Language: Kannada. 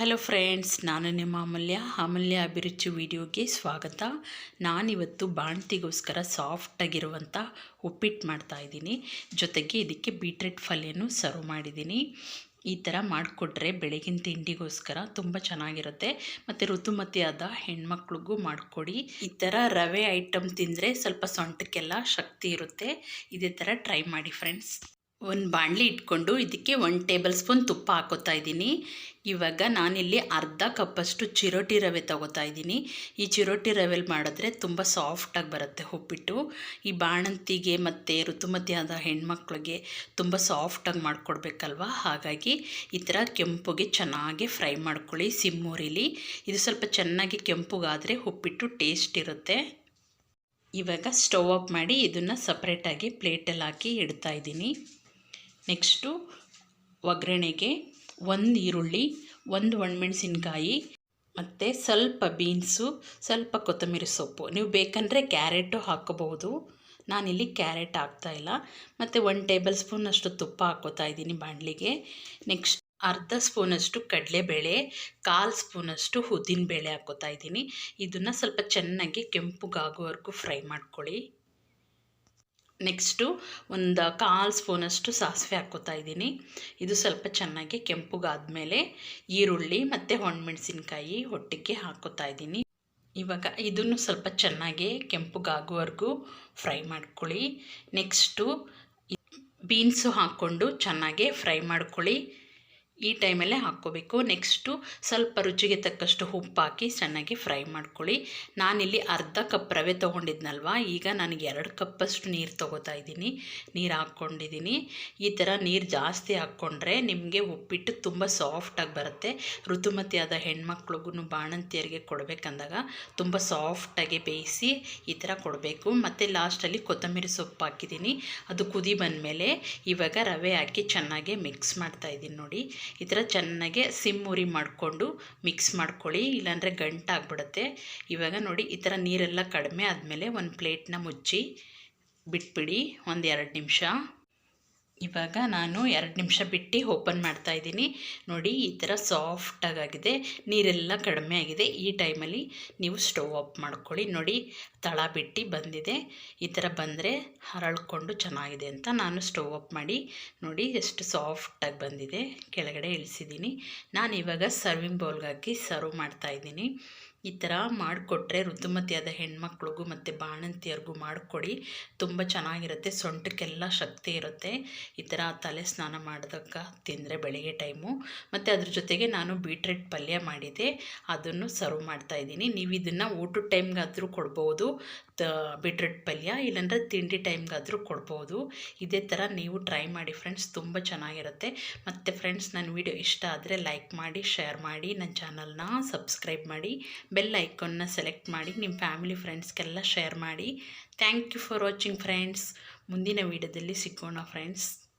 ಹಲೋ ಫ್ರೆಂಡ್ಸ್ ನಾನು ನಿಮ್ಮ ಅಮಲ್ಯ. ಅಮಲ್ಯ ಅಭಿರುಚಿ ವಿಡಿಯೋಗೆ ಸ್ವಾಗತ. ನಾನಿವತ್ತು ಬಾಣ್ತಿಗೋಸ್ಕರ ಸಾಫ್ಟಾಗಿರುವಂಥ ಉಪ್ಪಿಟ್ಟು ಮಾಡ್ತಾಯಿದ್ದೀನಿ ಜೊತೆಗೆ ಇದಕ್ಕೆ ಬೀಟ್ರೆಟ್ ಪಲ್ಯನೂ ಸರ್ವ್ ಮಾಡಿದ್ದೀನಿ. ಈ ಥರ ಮಾಡಿಕೊಟ್ರೆ ಬೆಳಗಿನ ತಿಂಡಿಗೋಸ್ಕರ ತುಂಬ ಚೆನ್ನಾಗಿರುತ್ತೆ. ಮತ್ತು ಋತುಮತಿಯಾದ ಹೆಣ್ಮಕ್ಳಿಗೂ ಮಾಡಿಕೊಡಿ. ಈ ಥರ ರವೆ ಐಟಮ್ ತಿಂದರೆ ಸ್ವಲ್ಪ ಸೊಂಟಕ್ಕೆಲ್ಲ ಶಕ್ತಿ ಇರುತ್ತೆ. ಇದೇ ಥರ ಟ್ರೈ ಮಾಡಿ ಫ್ರೆಂಡ್ಸ್ ಒಂದು ಬಾಣಲಿ ಇಟ್ಕೊಂಡು ಇದಕ್ಕೆ ಒಂದು ಟೇಬಲ್ ಸ್ಪೂನ್ ತುಪ್ಪ ಹಾಕೋತಾ ಇದ್ದೀನಿ. ಇವಾಗ ನಾನಿಲ್ಲಿ ಅರ್ಧ ಕಪ್ಪಷ್ಟು ಚಿರೋಟಿ ರವೆ ತಗೋತಾ ಇದ್ದೀನಿ. ಈ ಚಿರೋಟಿ ರವೆಲಿ ಮಾಡಿದ್ರೆ ತುಂಬ ಸಾಫ್ಟಾಗಿ ಬರುತ್ತೆ ಉಪ್ಪಿಟ್ಟು. ಈ ಬಾಣಂತಿಗೆ ಮತ್ತು ಋತುಮತಿಯಾದ ಹೆಣ್ಮಕ್ಳಿಗೆ ತುಂಬ ಸಾಫ್ಟಾಗಿ ಮಾಡಿಕೊಡ್ಬೇಕಲ್ವ? ಹಾಗಾಗಿ ಈ ಥರ ಕೆಂಪುಗೆ ಚೆನ್ನಾಗಿ ಫ್ರೈ ಮಾಡ್ಕೊಳ್ಳಿ ಸಿಮ್ಮೂರಿಲಿ. ಇದು ಸ್ವಲ್ಪ ಚೆನ್ನಾಗಿ ಕೆಂಪುಗಾದರೆ ಉಪ್ಪಿಟ್ಟು ಟೇಸ್ಟ್ ಇರುತ್ತೆ. ಇವಾಗ ಸ್ಟವ್ ಆಫ್ ಮಾಡಿ ಇದನ್ನು ಸಪ್ರೇಟಾಗಿ ಪ್ಲೇಟಲ್ಲಿ ಹಾಕಿ ಇಡ್ತಾ ಇದ್ದೀನಿ. ನೆಕ್ಸ್ಟು ಒಗ್ಗರಣೆಗೆ ಒಂದು ಈರುಳ್ಳಿ, ಒಂದು ಒಣಮೆಣಸಿನ್ಕಾಯಿ, ಮತ್ತು ಸ್ವಲ್ಪ ಬೀನ್ಸು, ಸ್ವಲ್ಪ ಕೊತ್ತಂಬರಿ ಸೊಪ್ಪು. ನೀವು ಬೇಕಂದರೆ ಕ್ಯಾರೆಟು ಹಾಕೋಬಹುದು. ನಾನಿಲ್ಲಿ ಕ್ಯಾರೆಟ್ ಹಾಕ್ತಾಯಿಲ್ಲ ಮತ್ತು ಒನ್ ಟೇಬಲ್ ಸ್ಪೂನಷ್ಟು ತುಪ್ಪ ಹಾಕೋತಾ ಇದ್ದೀನಿ ಬಾಣಲಿಗೆ. ನೆಕ್ಸ್ಟ್ ಅರ್ಧ ಸ್ಪೂನಷ್ಟು ಕಡಲೆಬೇಳೆ, ಕಾಲು ಸ್ಪೂನಷ್ಟು ಉದ್ದಿನ ಬೇಳೆ ಹಾಕೋತಾ ಇದ್ದೀನಿ. ಇದನ್ನು ಸ್ವಲ್ಪ ಚೆನ್ನಾಗಿ ಕೆಂಪುಗಾಗೋವರೆಗೂ ಫ್ರೈ ಮಾಡ್ಕೊಳ್ಳಿ. ನೆಕ್ಸ್ಟು ಒಂದು ಕಾಲು ಸ್ಪೂನಷ್ಟು ಸಾಸಿವೆ ಹಾಕ್ಕೋತಾ ಇದ್ದೀನಿ. ಇದು ಸ್ವಲ್ಪ ಚೆನ್ನಾಗಿ ಕೆಂಪುಗಾದಮೇಲೆ ಈರುಳ್ಳಿ ಮತ್ತು ಒಣಮೆಣಸಿನ್ಕಾಯಿ ಒಟ್ಟಿಗೆ ಹಾಕ್ಕೋತಾ ಇದ್ದೀನಿ. ಇವಾಗ ಇದನ್ನು ಸ್ವಲ್ಪ ಚೆನ್ನಾಗಿ ಕೆಂಪುಗಾಗುವವರೆಗೂ ಫ್ರೈ ಮಾಡ್ಕೊಳ್ಳಿ. ನೆಕ್ಸ್ಟು ಬೀನ್ಸು ಹಾಕ್ಕೊಂಡು ಚೆನ್ನಾಗಿ ಫ್ರೈ ಮಾಡ್ಕೊಳ್ಳಿ. ಈ ಟೈಮಲ್ಲೇ ಹಾಕ್ಕೋಬೇಕು. ನೆಕ್ಸ್ಟು ಸ್ವಲ್ಪ ರುಚಿಗೆ ತಕ್ಕಷ್ಟು ಉಪ್ಪು ಹಾಕಿ ಚೆನ್ನಾಗಿ ಫ್ರೈ ಮಾಡ್ಕೊಳ್ಳಿ. ನಾನಿಲ್ಲಿ ಅರ್ಧ ಕಪ್ ರವೆ ತೊಗೊಂಡಿದ್ನಲ್ವ? ಈಗ ನನಗೆ ಎರಡು ಕಪ್ಪಷ್ಟು ನೀರು ತೊಗೋತಾ ಇದ್ದೀನಿ. ನೀರು ಹಾಕ್ಕೊಂಡಿದ್ದೀನಿ. ಈ ಥರ ನೀರು ಜಾಸ್ತಿ ಹಾಕ್ಕೊಂಡ್ರೆ ನಿಮಗೆ ಉಪ್ಪಿಟ್ಟು ತುಂಬ ಸಾಫ್ಟಾಗಿ ಬರುತ್ತೆ. ಋತುಮತಿಯಾದ ಹೆಣ್ಮಕ್ಳಿಗೂ ಬಾಣಂತಿಯರಿಗೆ ಕೊಡಬೇಕಂದಾಗ ತುಂಬ ಸಾಫ್ಟಾಗಿ ಬೇಯಿಸಿ ಈ ಥರ ಕೊಡಬೇಕು. ಮತ್ತು ಲಾಸ್ಟಲ್ಲಿ ಕೊತ್ತಂಬರಿ ಸೊಪ್ಪು ಹಾಕಿದ್ದೀನಿ. ಅದು ಕುದಿ ಬಂದಮೇಲೆ ಇವಾಗ ರವೆ ಹಾಕಿ ಚೆನ್ನಾಗಿ ಮಿಕ್ಸ್ ಮಾಡ್ತಾ ಇದ್ದೀನಿ ನೋಡಿ. ಈ ಥರ ಚೆನ್ನಾಗೆ ಸಿಮ್ ಮಾಡಿಕೊಂಡು ಮಿಕ್ಸ್ ಮಾಡ್ಕೊಳ್ಳಿ, ಇಲ್ಲಾಂದರೆ ಗಂಟಾಗ್ಬಿಡುತ್ತೆ ಇವಾಗ ನೋಡಿ, ಈ ಥರ ನೀರೆಲ್ಲ ಕಡಿಮೆ ಆದಮೇಲೆ ಒಂದು ಪ್ಲೇಟ್ನ ಮುಚ್ಚಿ ಬಿಟ್ಬಿಡಿ, ಒಂದು ಎರಡು ನಿಮಿಷ. ಇವಾಗ ನಾನು ಎರಡು ನಿಮಿಷ ಬಿಟ್ಟು ಓಪನ್ ಮಾಡ್ತಾ ಇದ್ದೀನಿ. ನೋಡಿ, ಈ ಥರ ಸಾಫ್ಟಾಗಿದೆ ನೀರೆಲ್ಲ ಕಡಿಮೆ ಆಗಿದೆ. ಈ ಟೈಮಲ್ಲಿ ನೀವು ಸ್ಟವ್ ಆಫ್ ಮಾಡ್ಕೊಳ್ಳಿ. ನೋಡಿ, ತಳ ಬಿಟ್ಟು ಬಂದಿದೆ. ಈ ಥರ ಬಂದರೆ ಹರಳ್ಕೊಂಡು ಚೆನ್ನಾಗಿದೆ ಅಂತ ನಾನು ಸ್ಟವ್ ಆಫ್ ಮಾಡಿ, ನೋಡಿ, ಎಷ್ಟು ಸಾಫ್ಟಾಗಿ ಬಂದಿದೆ. ಕೆಳಗಡೆ ಇಳಿಸಿದ್ದೀನಿ. ನಾನು ಇವಾಗ ಸರ್ವಿಂಗ್ ಬೌಲ್ಗಾಕಿ ಸರ್ವ್ ಮಾಡ್ತಾಯಿದ್ದೀನಿ ಈ ಥರ ಮಾಡಿಕೊಟ್ರೆ ಋತುಮತಿಯಾದ ಹೆಣ್ಮಕ್ಳಿಗೂ ಮತ್ತು ಬಾಣಂತಿಯರಿಗೂ ಮಾಡಿಕೊಡಿ, ತುಂಬ ಚೆನ್ನಾಗಿರುತ್ತೆ, ಸೊಂಟಕ್ಕೆಲ್ಲ ಶಕ್ತಿ ಇರುತ್ತೆ. ಈ ಥರ ತಲೆ ಸ್ನಾನ ಮಾಡಿದಾಗ ತಿಂದರೆ ಬೆಳಗ್ಗೆ ಟೈಮು. ಮತ್ತು ಅದ್ರ ಜೊತೆಗೆ ನಾನು ಬೀಟ್ರೆಟ್ ಪಲ್ಯ ಮಾಡಿದೆ, ಅದನ್ನು ಸರ್ವ್ ಮಾಡ್ತಾಯಿದ್ದೀನಿ ನೀವು ಇದನ್ನು ಊಟದ ಟೈಮ್ಗಾದರೂ ಕೊಡ್ಬೋದು, ತ, ಬೀಟ್ರೆಟ್ ಪಲ್ಯ, ಇಲ್ಲಾಂದರೆ ತಿಂಡಿ ಟೈಮ್ಗಾದರೂ ಕೊಡ್ಬೋದು. ಇದೇ ಥರ ನೀವು ಟ್ರೈ ಮಾಡಿ ಫ್ರೆಂಡ್ಸ್, ತುಂಬ ಚೆನ್ನಾಗಿರುತ್ತೆ. ಮತ್ತು ಫ್ರೆಂಡ್ಸ್, ನನ್ನ ವಿಡಿಯೋ ಇಷ್ಟ ಆದರೆ ಲೈಕ್ ಮಾಡಿ, ಶೇರ್ ಮಾಡಿ, ನನ್ನ ಚಾನಲ್ನ ಸಬ್ಸ್ಕ್ರೈಬ್ ಮಾಡಿ. ಬೆಲ್ ಐಕಾನ್ನ ಸೆಲೆಕ್ಟ್ ಮಾಡಿ, ನಿಮ್ಮ ಫ್ಯಾಮಿಲಿ ಫ್ರೆಂಡ್ಸ್ಗೆಲ್ಲ ಶೇರ್ ಮಾಡಿ. Thank you for watching friends. ಮುಂದಿನ ವೀಡಿಯೋದಲ್ಲಿ ಸಿಕ್ಕೋಣ ಫ್ರೆಂಡ್ಸ್.